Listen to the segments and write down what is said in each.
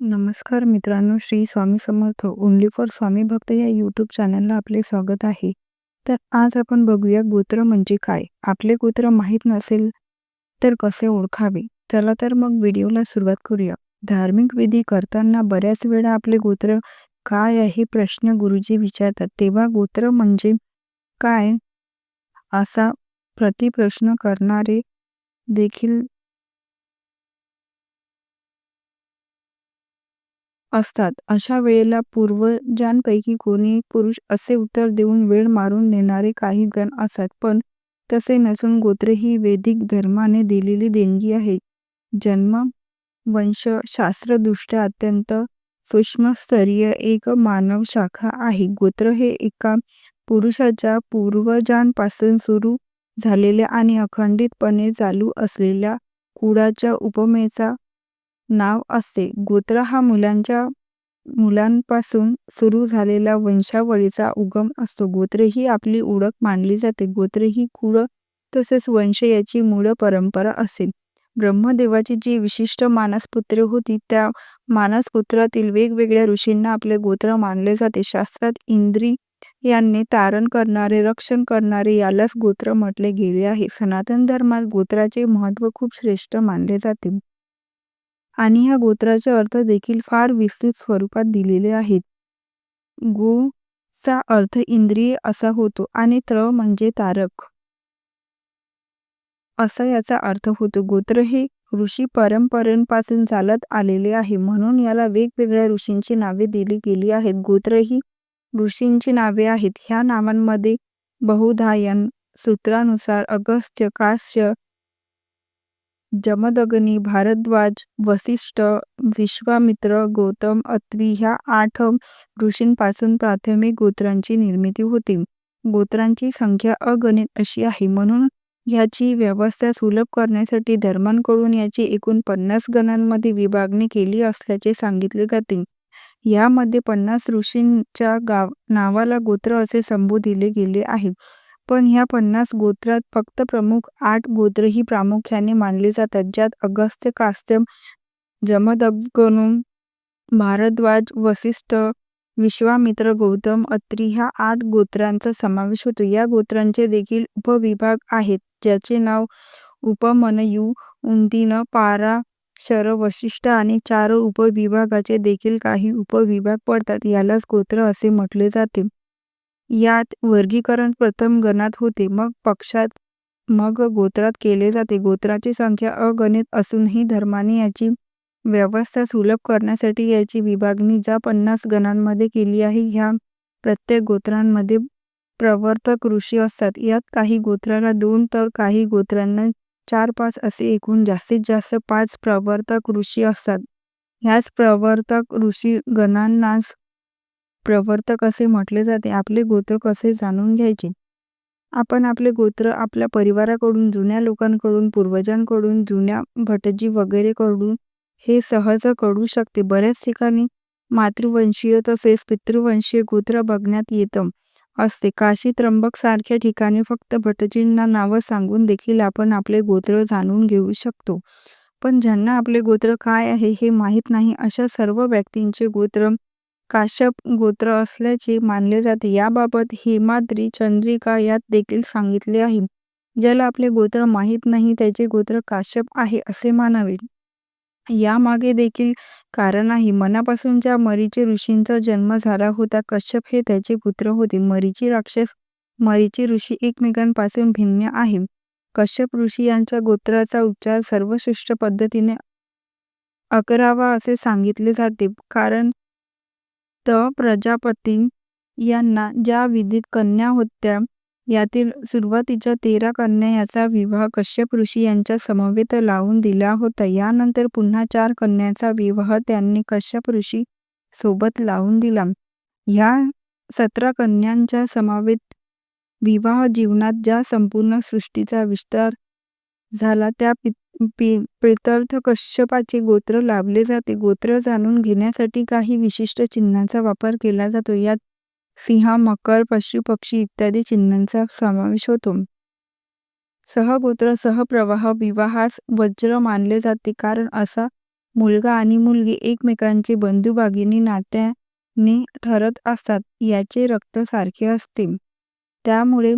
नमस्कार मित्रांनो Shri Swami Samarth only for Swami भक्त या यूट्यूब चॅनलला आपले स्वागत आहे. तर आज आपण बघूया गोत्र म्हणजे काय? आपले गोत्र माहीत नसेल तर कसे ओळखावे? चला तर मग व्हिडिओला सुरुवात करूया. धार्मिक विधी करताना बऱ्याच वेळा आपले गोत्र काय आहे प्रश्न गुरुजी विचारतात. तेव्हा गोत्र म्हणजे काय? असा प्रतिप्रश्न करणारे देखील असतात. अशा वेळेला पूर्वजांपैकी कोणी पुरुष असे उत्तर देऊन वेळ मारून नेणारे काही जण असतात पण तसे नसून गोत्र ही वैदिक धर्माने दिलेली देणगी आहे जन्म वंश शास्त्रदृष्ट्या अत्यंत सूक्ष्मस्तरीय एक मानव शाखा आहे. गोत्र हे एका पुरुषाच्या पूर्वजांपासून सुरू झालेल्या आणि अखंडितपणे चालू असलेल्या कुळाच्या उपमेचा नाव असते. गोत्र हा मुलांच्या मुलांपासून सुरू झालेला वंशावळीचा उगम असतो. गोत्र ही आपली ओळख मानली जाते. गोत्र ही कुळ तसेच वंश याची मूळ परंपरा असते. ब्रह्मदेवाची जी विशिष्ट मानसपुत्रे होती त्या मानसपुत्रातील वेगवेगळ्या ऋषींना आपले गोत्र मानले जाते. शास्त्रात इंद्री यांनी तारण करणारे रक्षण करणारे यालाच गोत्र म्हटले गेले आहे. सनातन धर्मात गोत्राचे महत्त्व खूप श्रेष्ठ मानले जाते. आणि ह्या गोत्राचे अर्थ देखील फार विस्तृत स्वरूपात दिलेले आहेत. गो चा अर्थ इंद्रिय असा होतो आणि त्र म्हणजे तारक असा याचा अर्थ होतो. गोत्र हे ऋषी परंपरेपासून चालत आलेले आहे म्हणून याला वेगवेगळ्या ऋषींची नावे दिली गेली आहेत. गोत्र ही ऋषींची नावे आहेत. ह्या नावांमध्ये बहुधायन सूत्रानुसार अगस्त्य, काश्य, जमदग्नी, भारद्वाज, वसिष्ठ, विश्वामित्र, गौतम, अत्री ह्या आठ ऋषींपासून प्राथमिक गोत्रांची निर्मिती होती. गोत्रांची संख्या अगणित अशी आहे म्हणून ह्याची व्यवस्था सुलभ करण्यासाठी धर्मांकडून याची एकूण पन्नास गणांमध्ये विभागणी केली असल्याचे सांगितले जाते. यामध्ये पन्नास ऋषींच्या गाव नावाला गोत्र असे संबोधिले गेले आहे. पण ह्या पन्नास गोत्रात फक्त प्रमुख आठ गोत्र ही प्रामुख्याने मानली जातात ज्यात अगस्त्य कास्त्य जमदग्नू भारद्वाज वसिष्ठ विश्वामित्र गौतम अत्री ह्या आठ गोत्रांचा समावेश होतो. या गोत्रांचे देखील उपविभाग आहेत ज्याचे नाव उपमनयू उंदीन पारा शर वशिष्ठ आणि चार उपविभागाचे देखील काही उपविभाग पडतात. यालाच गोत्र असे म्हटले जाते. यात वर्गीकरण प्रथम गणात होते. मग पक्षात मग गोत्रात केले जाते. गोत्राची संख्या अगणित असूनही धर्माने याची व्यवस्था सुलभ करण्यासाठी याची विभागणी ज्या पन्नास गणांमध्ये केली आहे ह्या प्रत्येक गोत्रांमध्ये प्रवर्तक ऋषी असतात. यात काही गोत्राला दोन तर काही गोत्रांना चार पाच असे एकूण जास्तीत जास्त पाच प्रवर्तक ऋषी असतात. ह्याच प्रवर्तक ऋषी गणांनाच प्रवर्तक असे म्हटले जाते आपले गोत्र कसे जाणून घ्यायचे? आपण आपले गोत्र आपल्या परिवाराकडून जुन्या लोकांकडून पूर्वजांकडून जुन्या भटजी वगैरे कडून हे सहज कळू शकते. बऱ्याच ठिकाणी मातृवंशीय तसेच पितृवंशीय गोत्र बघण्यात येतं असते. काशी त्र्यंबक सारख्या ठिकाणी फक्त भटजींना नावं सांगून देखील आपण आपले गोत्र जाणून घेऊ शकतो. पण ज्यांना आपले गोत्र काय आहे हे माहीत नाही अशा सर्व व्यक्तींचे गोत्र काश्यप गोत्र असल्याचे मानले जाते. याबाबत हेमाद्री चंद्रिका यात देखील सांगितले आहे. ज्याला आपले गोत्र माहीत नाही त्याचे गोत्र काश्यप आहे असे मानावे. यामागे देखील कारण आहे. मनापासून ज्या मरीची ऋषींचा जन्म झाला होता कश्यप हे त्याचे पुत्र होते. मरीची राक्षस मरीची ऋषी एकमेकांपासून भिन्न आहे. कश्यप ऋषी यांच्या गोत्राचा उच्चार सर्वश्रेष्ठ पद्धतीने अकरावा असे सांगितले जाते. कारण प्रजापती यांना ज्या विधीत कन्या होत्या यातील सुरुवातीच्या तेरा कन्या याचा विवाह कश्यप ऋषी यांच्या समवेत लावून दिला होता. यानंतर पुन्हा चार कन्यांचा विवाह त्यांनी कश्यप ऋषी सोबत लावून दिला. ह्या सतरा कन्यांच्या समावेत विवाह जीवनात ज्या संपूर्ण सृष्टीचा विस्तार झाला त्या प्रित्यर्थ कश्यपाचे गोत्र लाभले जाते गोत्र जाणून घेण्यासाठी काही विशिष्ट चिन्हांचा वापर केला जातो यात सिंह मकर पशु पक्षी इत्यादी चिन्हांचा समावेश होतो सहगोत्र सहप्रवाह विवाहास वज्र मानले जाते कारण असा मुलगा आणि मुलगी एकमेकांचे बंधू भगिनी नात्याने ठरत असतात. याचे रक्त सारखे असते. त्यामुळे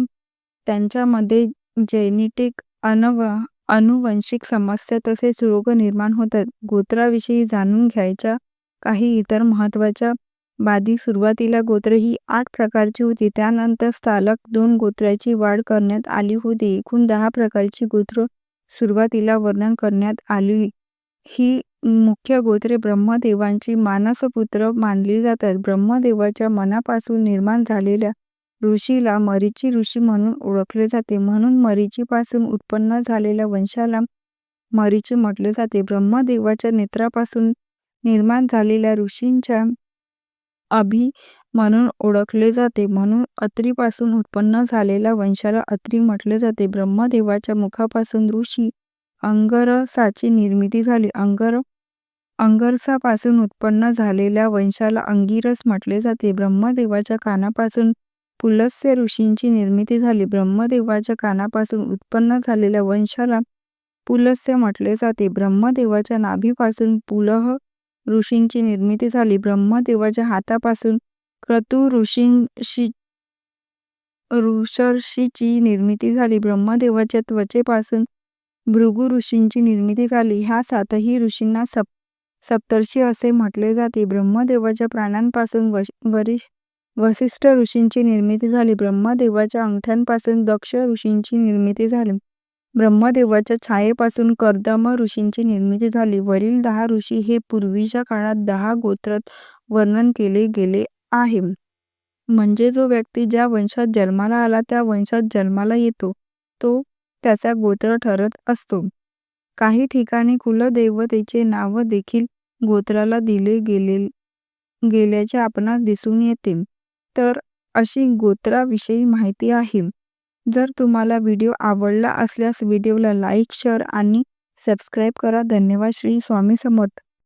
त्यांच्यामध्ये जेनेटिक, अनुवंशिक समस्या तसेच रोग निर्माण होतात. गोत्राविषयी जाणून घ्यायच्या काही इतर महत्त्वाच्या बाबी सुरुवातीला गोत्र ही आठ प्रकारची होती. त्यानंतर सलग दोन गोत्रांची वाढ करण्यात आली होती. एकूण दहा प्रकारची गोत्र सुरुवातीला वर्णन करण्यात आली. ही मुख्य गोत्रे ब्रह्मदेवाचे मानसपुत्र मानली जातात. ब्रह्मदेवाच्या मनापासून निर्माण झालेल्या ऋषीला मरीची ऋषी म्हणून ओळखले जाते. म्हणून मरीचीपासून उत्पन्न झालेल्या वंशाला मरीची म्हटले जाते. ब्रह्मदेवाच्या नेत्रापासून निर्माण झालेल्या ऋषींच्या अभि म्हणून ओळखले जाते. म्हणून अत्रीपासून उत्पन्न झालेल्या वंशाला अत्री म्हटले जाते. ब्रह्मदेवाच्या मुखापासून ऋषी अंगरसाची निर्मिती झाली. अंगर अंगरसापासून उत्पन्न झालेल्या वंशाला अंगिरस म्हटले जाते. ब्रह्मदेवाच्या कानापासून पुलस्त्य ऋषींची निर्मिती झाली. ब्रह्मदेवाच्या कानापासून उत्पन्न झालेल्या वंशाला पुलस्त्य म्हटले जाते. ब्रह्मदेवाच्या नाभीपासून पुलह ऋषींची निर्मिती झाली. ब्रह्मदेवाच्या हातापासून क्रतु ऋषर्षीची निर्मिती झाली. ब्रह्मदेवाच्या त्वचेपासून भृगु ऋषींची निर्मिती झाली. ह्या सातही ऋषींना सप्तर्षी असे म्हटले जाते. ब्रह्मदेवाच्या प्राणांपासून वसिष्ठ ऋषींची निर्मिती झाली. ब्रह्मदेवाच्या अंगठ्यांपासून दक्ष ऋषींची निर्मिती झाली. ब्रह्मदेवाच्या छायेपासून कर्दम ऋषींची निर्मिती झाली. वरील दहा ऋषी हे पूर्वीच्या काळात दहा गोत्रात वर्णन केले गेले आहे. म्हणजे जो व्यक्ती ज्या वंशात जन्माला आला त्या वंशात जन्माला येतो तो त्याचा गोत्र ठरत असतो. काही ठिकाणी कुलदेवतेचे नाव देखील गोत्राला दिले गेले गेल्याचे आपणास दिसून येते. तर अशी गोत्राविषयी माहिती आहे. जर तुम्हाला व्हिडिओ आवडला असल्यास व्हिडिओला लाईक, शेअर आणि सबस्क्राईब करा. धन्यवाद. श्री स्वामी समर्थ.